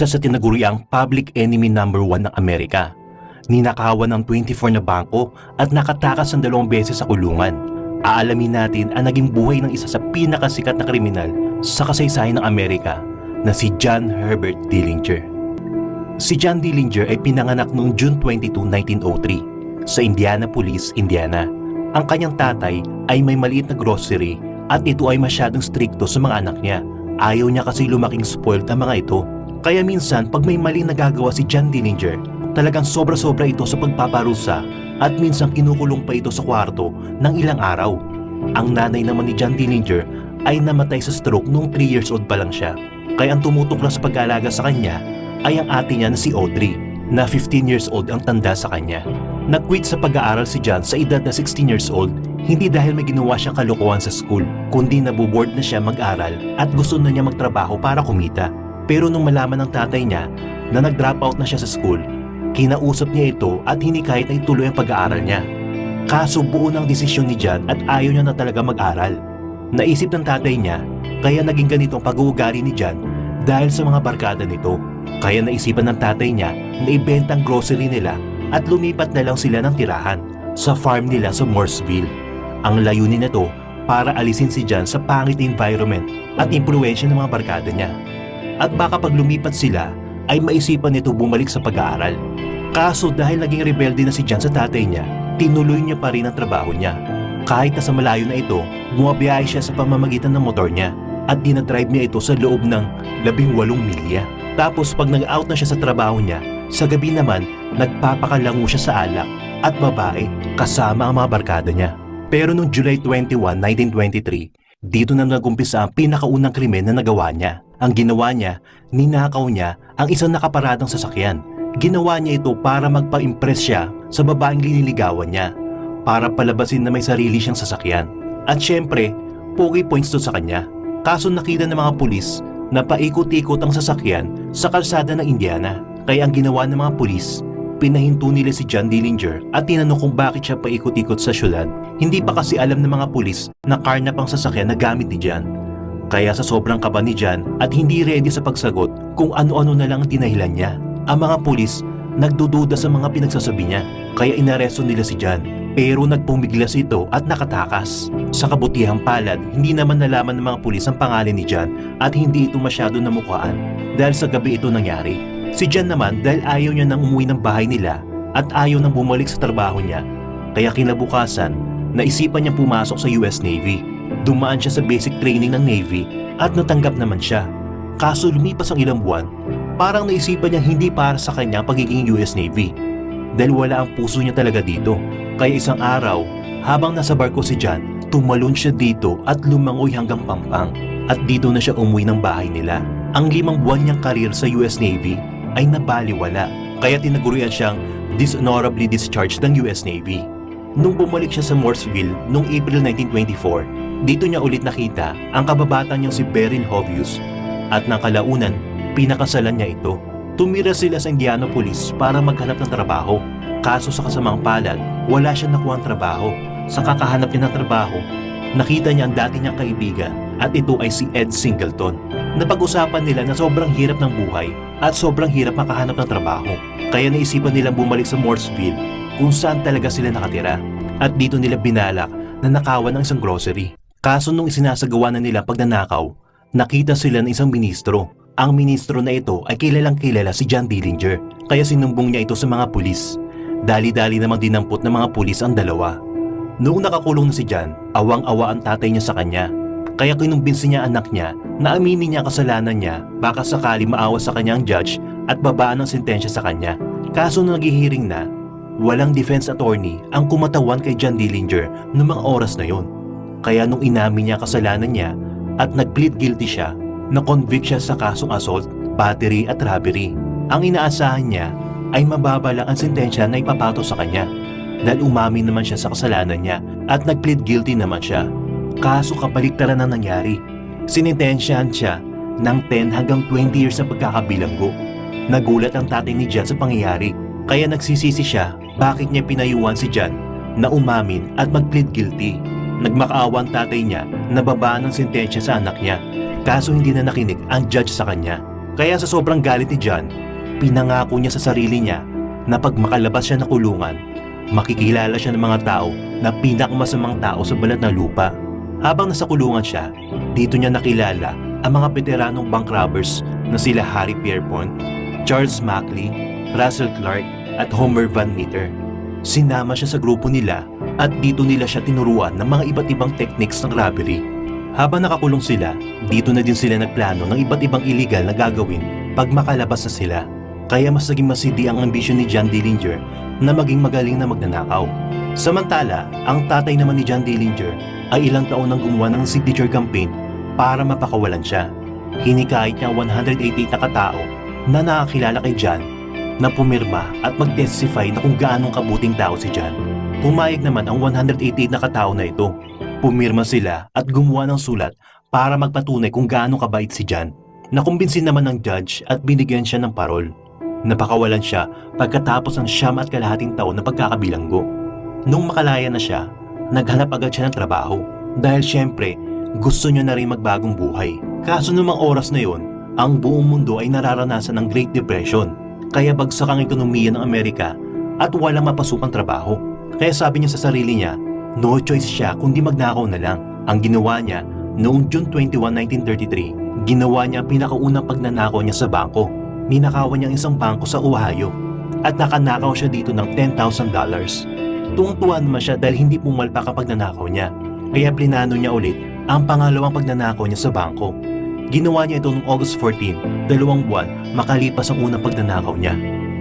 Isa sa tinaguriang public enemy number 1 ng Amerika. Ninakawan ng 24 na bangko at nakatakas ng dalawang beses sa kulungan. Aalamin natin ang naging buhay ng isa sa pinakasikat na kriminal sa kasaysayan ng Amerika na si John Herbert Dillinger. Si John Dillinger ay pinanganak noong June 22, 1903 sa Indianapolis, Indiana. Ang kanyang tatay ay may maliit na grocery at ito ay masyadong strikto sa mga anak niya. Ayaw niya kasi lumaking spoiled ang mga ito. Kaya minsan pag may mali nagagawa si John Dillinger, talagang sobra-sobra ito sa pagpaparusa at minsan kinukulong pa ito sa kwarto ng ilang araw. Ang nanay naman ni John Dillinger ay namatay sa stroke noong 3 years old pa lang siya. Kaya ang tumutok lang sa pag-aalaga sa kanya ay ang ate niya na si Audrey na 15 years old ang tanda sa kanya. Nag-quit sa pag-aaral si John sa edad na 16 years old hindi dahil may ginawa siyang kalokohan sa school kundi nabuboard na siya mag-aral at gusto na niya magtrabaho para kumita. Pero nung malaman ng tatay niya na nag-drop out na siya sa school, kinausap niya ito at hindi kahit na ituloy ang pag-aaral niya. Kaso buo ng desisyon ni John at ayaw niya na talaga mag-aral. Naisip ng tatay niya kaya naging ganito ang pag-uugali ni John dahil sa mga barkada nito. Kaya naisipan ng tatay niya na ibenta ang grocery nila at lumipat na lang sila ng tirahan sa farm nila sa Mooresville. Ang layunin nito para alisin si John sa pangit environment at impluensya ng mga barkada niya. At baka pag lumipat sila ay maisipan nito bumalik sa pag-aaral. Kaso dahil naging rebelde na si John sa tatay niya, tinuloy niya pa rin ang trabaho niya. Kahit na sa malayo na ito, bumabiyahe siya sa pamamagitan ng motor niya at dinadrive niya ito sa loob ng 18 milya. Tapos pag nag-out na siya sa trabaho niya, sa gabi naman, nagpapakalango siya sa alak at babae kasama ang mga barkada niya. Pero noong July 21, 1923, dito na nagumpisa ang pinakaunang krimen na nagawa niya. Ang ginawa niya, ninakaw niya ang isang nakaparadang sasakyan. Ginawa niya ito para magpa-impress siya sa babaeng liniligawan niya para palabasin na may sarili siyang sasakyan. At syempre, pogi points to sa kanya. Kaso nakita ng mga pulis na paikot-ikot ang sasakyan sa kalsada ng Indiana. Kaya ang ginawa ng mga pulis, pinahinto nila si John Dillinger at tinanong kung bakit siya paikot-ikot sa syudad. Hindi pa kasi alam ng mga pulis na karnap ang sasakyan na gamit ni John. Kaya sa sobrang kaba ni John at hindi ready sa pagsagot kung ano-ano na lang ang dinahilan niya. Ang mga pulis nagdududa sa mga pinagsasabi niya kaya inaresto nila si John. Pero nagpumiglas ito at nakatakas. Sa kabutihang palad, hindi naman nalaman ng mga pulis ang pangalan ni John at hindi ito masyado namukaan dahil sa gabi ito nangyari. Si John naman dahil ayaw niya nang umuwi ng bahay nila at ayaw nang bumalik sa trabaho niya. Kaya kinabukasan, naisipan niyang pumasok sa US Navy. Dumaan siya sa basic training ng Navy at natanggap naman siya. Kaso lumipas ang ilang buwan, parang naisipan niya hindi para sa kanya pagiging US Navy. Dahil wala ang puso niya talaga dito. Kaya isang araw, habang nasa barko si John, tumalon siya dito at lumangoy hanggang Pampang. At dito na siya umuwi ng bahay nila. Ang limang buwan niyang karir sa US Navy ay nabaliwala. Kaya tinagurian siyang dishonorably discharged ng US Navy. Nung bumalik siya sa Mooresville noong April 1924, dito niya ulit nakita ang kababata niyang si Beryl Hovius at ng kalaunan, pinakasalan niya ito. Tumira sila sa Indianapolis para maghanap ng trabaho. Kaso sa kasamang palad, wala siyang nakuha trabaho. Sa kakahanap niya ng trabaho, nakita niya ang dati niyang kaibigan at ito ay si Ed Singleton. Napag-usapan nila na sobrang hirap ng buhay at sobrang hirap makahanap ng trabaho. Kaya naisipan nilang bumalik sa Mooresville kung saan talaga sila nakatira. At dito nila binalak na nakawan ng isang grocery. Kaso nung isinasagawa na nila ang pagnanakaw, nakita sila ng isang ministro. Ang ministro na ito ay kilalang kilala si John Dillinger kaya sinumbong niya ito sa mga pulis. Dali-dali namang dinampot ng mga pulis ang dalawa. Noong nakakulong na si John, awang-awa ang tatay niya sa kanya. Kaya kinumbinsi niya anak niya na aminin niya kasalanan niya baka sakali maawa sa kanyang judge at babaan ng sentensya sa kanya. Kaso nung naghihiring na, walang defense attorney ang kumatawan kay John Dillinger noong mga oras na yon. Kaya nung inamin niya kasalanan niya at nag-plead guilty siya, na-convict siya sa kasong assault, battery at robbery. Ang inaasahan niya ay mababa lang ang sentensya na ipapato sa kanya dahil umamin naman siya sa kasalanan niya at nag-plead guilty naman siya. Kaso kapaligtaran na nangyari. Sinintensyahan siya ng 10 hanggang 20 years na pagkakabilanggo. Nagulat ang tatay ni John sa pangyayari kaya nagsisisi siya bakit niya pinayuhan si John na umamin at mag-plead guilty. Nagmakaawa ang tatay niya na babaan ng sentensya sa anak niya. Kaso hindi na nakinig ang judge sa kanya Kaya sa sobrang galit ni John, pinangako niya sa sarili niya na pag makalabas siya ng kulungan, makikilala siya ng mga tao na pinakmasamang tao sa balat na lupa. Habang nasa kulungan siya, dito niya nakilala ang mga veteranong bank robbers na sila Harry Pierpont, Charles Mackley, Russell Clark at Homer Van Meter. Sinama siya sa grupo nila at dito nila siya tinuruan ng mga iba't ibang techniques ng robbery. Habang nakakulong sila, dito na din sila nagplano ng iba't ibang illegal na gagawin pag makalabas na sila. Kaya mas naging masidi ang ambisyon ni John Dillinger na maging magaling na magnanakaw. Samantala, ang tatay naman ni John Dillinger ay ilang taon nang gumawa ng signature campaign para mapakawalan siya. Hinikayat niya ang 188 na katao na nakakilala kay John na pumirma at mag-testify na kung gaanong kabuting tao si John. Pumayag naman ang 188 na katao na ito. Pumirma sila at gumawa ng sulat para magpatunay kung gaano kabait si John. Nakumbinsin naman ng judge at binigyan siya ng parol. Napakawalan siya pagkatapos ng siyam at kalahating taon na pagkakabilanggo. Nung makalaya na siya, naghanap agad siya ng trabaho dahil syempre gusto niya na rin magbagong buhay. Kaso numang oras na yon, ang buong mundo ay nararanasan ng Great Depression kaya bagsak ang ekonomiya ng Amerika at walang mapasukang trabaho. Kaya sabi niya sa sarili niya, no choice siya kundi magnakaw na lang. Ang ginawa niya noong June 21, 1933, ginawa niya ang pinakaunang pagnanakaw niya sa bangko. Ninakawan niya ang isang bangko sa Ohio at nakanakaw siya dito ng $10,000. Tuwang-tuwa naman siya dahil hindi pumalpak ang pagnanakaw niya. Kaya plinano niya ulit ang pangalawang pagnanakaw niya sa bangko. Ginawa niya ito noong August 14, dalawang buwan makalipas ang unang pagnanakaw niya.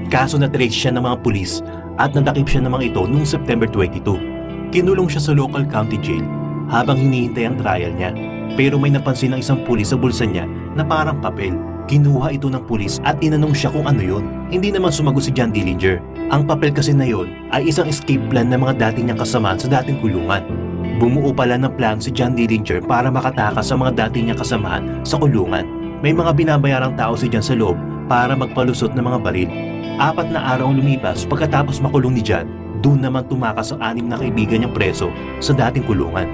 Kaso na trace siya ng mga pulis at nadakip siya ng mga ito noong September 22. Kinulong siya sa local county jail habang hinihintay ang trial niya. Pero may napansin ng isang pulis sa bulsa niya na parang papel. Kinuha ito ng pulis at inanong siya kung ano yun. Hindi naman sumagot si John Dillinger. Ang papel kasi na yun ay isang escape plan ng mga dati niyang kasamaan sa dating kulungan. Bumuo pala ng plan si John Dillinger para makatakas sa mga dati niyang kasamaan sa kulungan. May mga binabayarang tao si John sa loob para magpalusot ng mga baril. Apat na araw ang lumipas pagkatapos makulong ni John, doon naman tumakas ang anim na kaibigan niyang preso sa dating kulungan.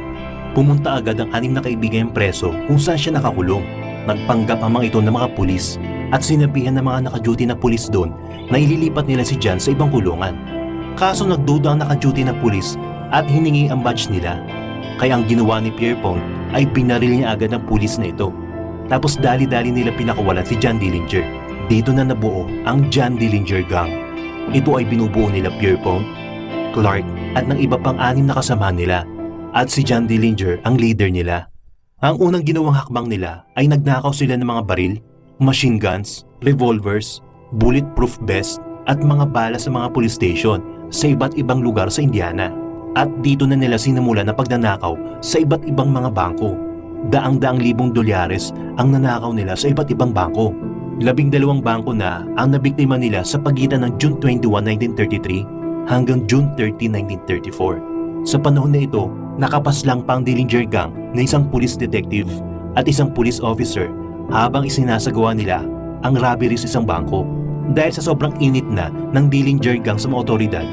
Pumunta agad ang anim na kaibigan niyang preso kung saan siya nakakulong. Nagpanggap ang mga ito ng mga pulis at sinabihan ng mga nakaduty na pulis doon na ililipat nila si John sa ibang kulungan. Kaso nagduda ang nakaduty na pulis at hiningi ang badge nila. Kaya ang ginawa ni Pierpont ay binaril niya agad ang pulis na ito. Tapos dali-dali nila pinakawalan si John Dillinger. Dito na nabuo ang John Dillinger Gang. Ito ay binubuo nila Pierpont, Clark at ng iba pang anim na kasama nila. At si John Dillinger ang leader nila. Ang unang ginawang hakbang nila ay nagnakaw sila ng mga baril, machine guns, revolvers, bulletproof vest at mga bala sa mga police station sa iba't ibang lugar sa Indiana. At dito na nila sinimula na pagnanakaw sa iba't ibang mga bangko. Daang-daang libong dolyares ang nanakaw nila sa iba't ibang bangko. Labing dalawang bangko na ang nabiktima nila sa pagitan ng June 21, 1933 hanggang June 30, 1934. Sa panahon na ito, nakapaslang pa ang Dillinger Gang na isang police detective at isang police officer habang isinasagawa nila ang robbery sa isang bangko. Dahil sa sobrang init na ng Dillinger Gang sa mga otoridad,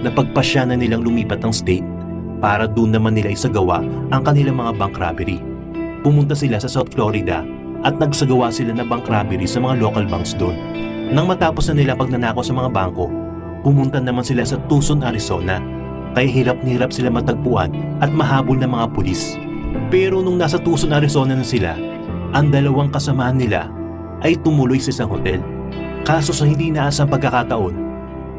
napagpasya na nilang lumipat ng state para doon naman nila isagawa ang kanilang mga bank robbery. Pumunta sila sa South Florida at nagsagawa sila ng bank robbery sa mga local banks doon. Nang matapos na nila pagnanakaw sa mga bangko, pumunta naman sila sa Tucson, Arizona. Kaya hirap na hirap sila matagpuan at mahabol ng mga pulis. Pero nung nasa Tucson, Arizona na sila, ang dalawang kasamaan nila ay tumuloy sa isang hotel. Kaso sa hindi inaasang pagkakataon,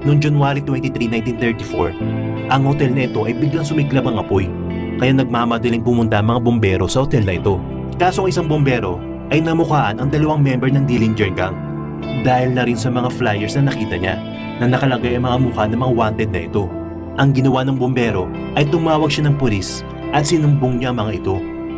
noong January 23, 1934, ang hotel na ito ay biglang sumiglab ang apoy. Kaya nagmamadaling pumunta ang mga bombero sa hotel na ito. Kaso ang isang bombero ay namukaan ang dalawang member ng Dillinger Gang dahil na rin sa mga flyers na nakita niya na nakalagay ang mga mukha ng mga wanted na ito. Ang ginawa ng bombero ay tumawag siya ng pulis at sinumbong niya ang mga ito.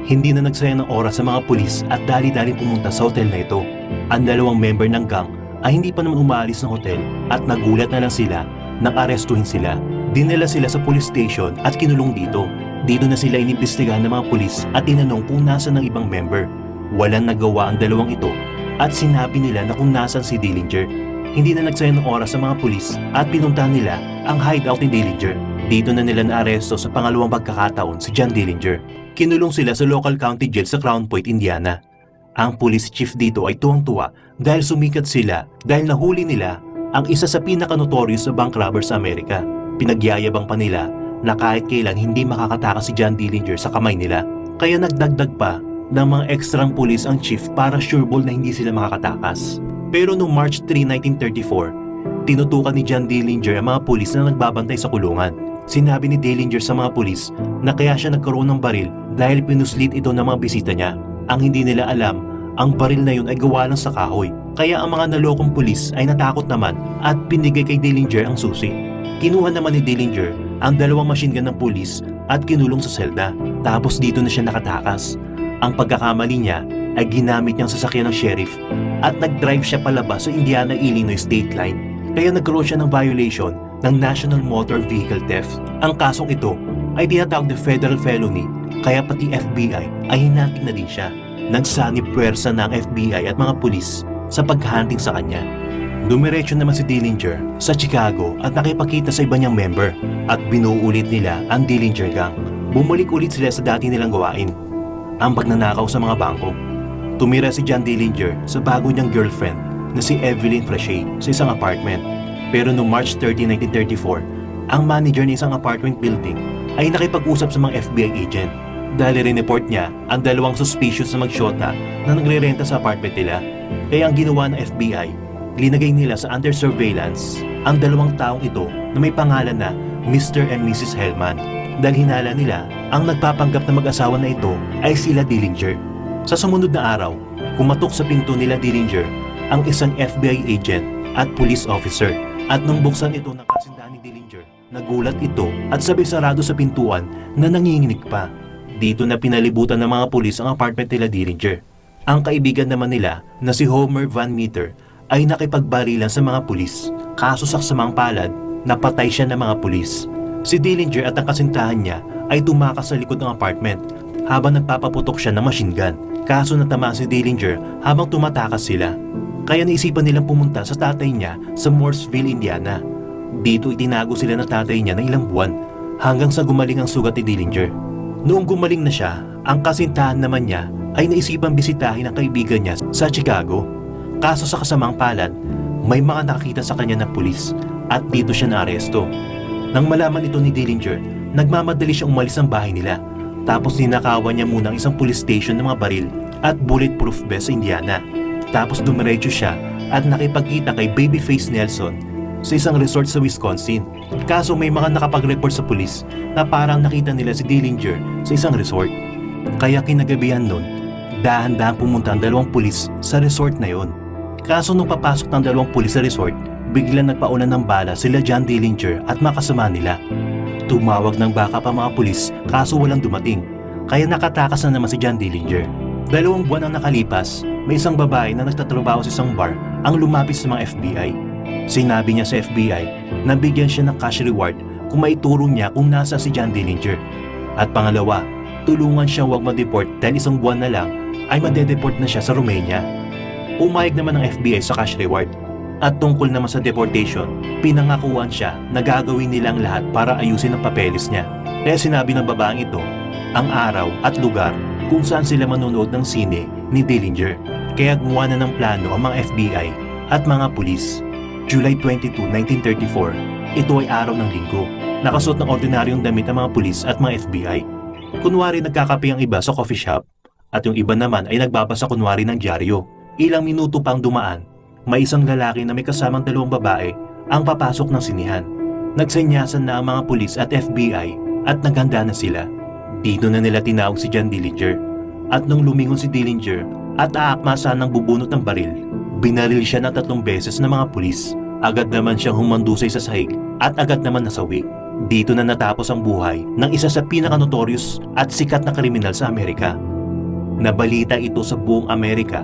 Hindi na nagsayang ng oras sa mga pulis at dali-dali pumunta sa hotel na ito. Ang dalawang member ng gang ay hindi pa naman umaalis ng hotel at nagulat na lang sila nang arestuhin sila. Dinala sila sa police station at kinulong dito. Dito na sila inimbestigahan ng mga pulis at tinanong kung nasa ng ibang member. Walang nagawa ang dalawang ito at sinabi nila na kung nasan si Dillinger. Hindi na nagsayang ng oras sa mga pulis at pinuntahan nila ang hideout ni Dillinger. Dito na nila naaresto sa pangalawang pagkakataon si John Dillinger. Kinulong sila sa local county jail sa Crown Point, Indiana. Ang police chief dito ay tuwang-tuwa dahil sumikat sila dahil nahuli nila ang isa sa pinaka-notorious na bank robber sa Amerika. Pinagyayabang pa nila na kahit kailan hindi makakatakas si John Dillinger sa kamay nila. Kaya nagdagdag pa ng mga ekstrang pulis ang chief para sureball na hindi sila makakatakas. Pero noong March 3, 1934, tinutukan ni John Dillinger ang mga pulis na nagbabantay sa kulungan. Sinabi ni Dillinger sa mga pulis na kaya siya nagkaroon ng baril dahil pinuslit ito ng mga bisita niya. Ang hindi nila alam, ang baril na yun ay gawa lang sa kahoy. Kaya ang mga nalokong pulis ay natakot naman at pinigay kay Dillinger ang susi. Kinuha naman ni Dillinger ang dalawang machine gun ng pulis at kinulong sa selda. Tapos dito na siya nakatakas. Ang pagkakamali niya ay ginamit niyang sasakyan ng sheriff at nag-drive siya palabas sa Indiana, Illinois state line. Kaya nagkaroon siya ng violation ng National Motor Vehicle Theft. Ang kasong ito ay tinatawag na federal felony kaya pati FBI ay hinanting na din siya. Nagsanib puwersa ng FBI at mga pulis sa paghunting sa kanya. Dumiretso naman si Dillinger sa Chicago at nakipagkita sa iba niyang member at binuo ulit nila ang Dillinger Gang. Bumalik ulit sila sa dati nilang gawain, ang pagnanakaw sa mga bangko. Tumira si John Dillinger sa bago niyang girlfriend na si Evelyn Frashe sa isang apartment. Pero noong March 30, 1934, ang manager ng isang apartment building ay nakipag-usap sa mga FBI agent dahil rineport niya ang dalawang suspicious na magsyota na nagre-renta sa apartment nila. Kaya ang ginawa ng FBI, linagay nila sa under surveillance ang dalawang taong ito na may pangalan na Mr. and Mrs. Hellman dahil hinala nila ang nagpapanggap na mag-asawa na ito ay sila Dillinger. Sa sumunod na araw, kumatok sa pinto nila Dillinger ang isang FBI agent at police officer at nung buksan ito ng kasindahan ni Dillinger, nagulat ito at sabay sarado sa pintuan na nanginginig pa. Dito na pinalibutan ng mga pulis ang apartment nila Dillinger. Ang kaibigan naman nila na si Homer Van Meter ay nakipagbarilan sa mga pulis. Kaso sa samang palad, napatay siya ng mga pulis. Si Dillinger at ang kasintahan niya ay tumakas sa likod ng apartment habang nagpapaputok siya ng machine gun. Kaso natamaan si Dillinger habang tumatakas sila. Kaya naisipan nilang pumunta sa tatay niya sa Mooresville, Indiana. Dito itinago sila ng tatay niya ng ilang buwan hanggang sa gumaling ang sugat ni Dillinger. Noong gumaling na siya, ang kasintahan naman niya ay naisipang bisitahin ang kaibigan niya sa Chicago. Kaso sa kasamang palad, may mga nakakita sa kanya ng pulis at dito siya naaresto. Nang malaman ito ni Dillinger, nagmamadali siya umalis ng bahay nila. Tapos ninakawan niya muna ang isang police station ng mga baril at bulletproof vest sa Indiana. Tapos dumiretso siya at nakipagkita kay Babyface Nelson sa isang resort sa Wisconsin. Kaso may mga nakapag-report sa pulis na parang nakita nila si Dillinger sa isang resort. Kaya kinagabihan nun, dahan-dahan pumunta ang dalawang pulis sa resort na yon. Kaso nung papasok ng dalawang pulis sa resort, biglang nagpaulan ng bala sila John Dillinger at makasama nila. Tumawag ng backup ang mga pulis kaso walang dumating. Kaya nakatakas na naman si John Dillinger. Dalawang buwan ang nakalipas, may isang babae na nagtatrabaho sa isang bar ang lumapit sa mga FBI. Sinabi niya sa FBI na bigyan siya ng cash reward kung maituro niya kung nasa si John Dillinger. At pangalawa, tulungan siyang huwag ma-deport dahil isang buwan na lang ay madedeport na siya sa Romania. Umayag naman ng FBI sa cash reward. At tungkol naman sa deportation, pinangakuan siya na gagawin nilang lahat para ayusin ang papeles niya. Kaya sinabi ng babaeng ito, ang araw at lugar kung saan sila manonood ng sine ni Dillinger. Kaya gumawa na ng plano ang mga FBI at mga pulis. July 22, 1934, ito ay araw ng linggo. Nakasuot ng ordinaryong damit ang mga pulis at mga FBI. Kunwari nagkakape ang iba sa coffee shop at yung iba naman ay nagbabasa kunwari ng dyaryo. Ilang minuto pang dumaan, may isang lalaki na may kasamang dalawang babae ang papasok ng sinihan. Nagsenyasan na ang mga pulis at FBI at naghanda na sila. Dito na nila tinawag si John Dillinger. At nung lumingon si Dillinger at aakma ng bubunot ng baril, binaril siya ng tatlong beses ng mga pulis. Agad naman siyang humandusay sa sahig at agad naman nasawi. Dito na natapos ang buhay ng isa sa pinaka-notorious at sikat na kriminal sa Amerika. Nabalita ito sa buong Amerika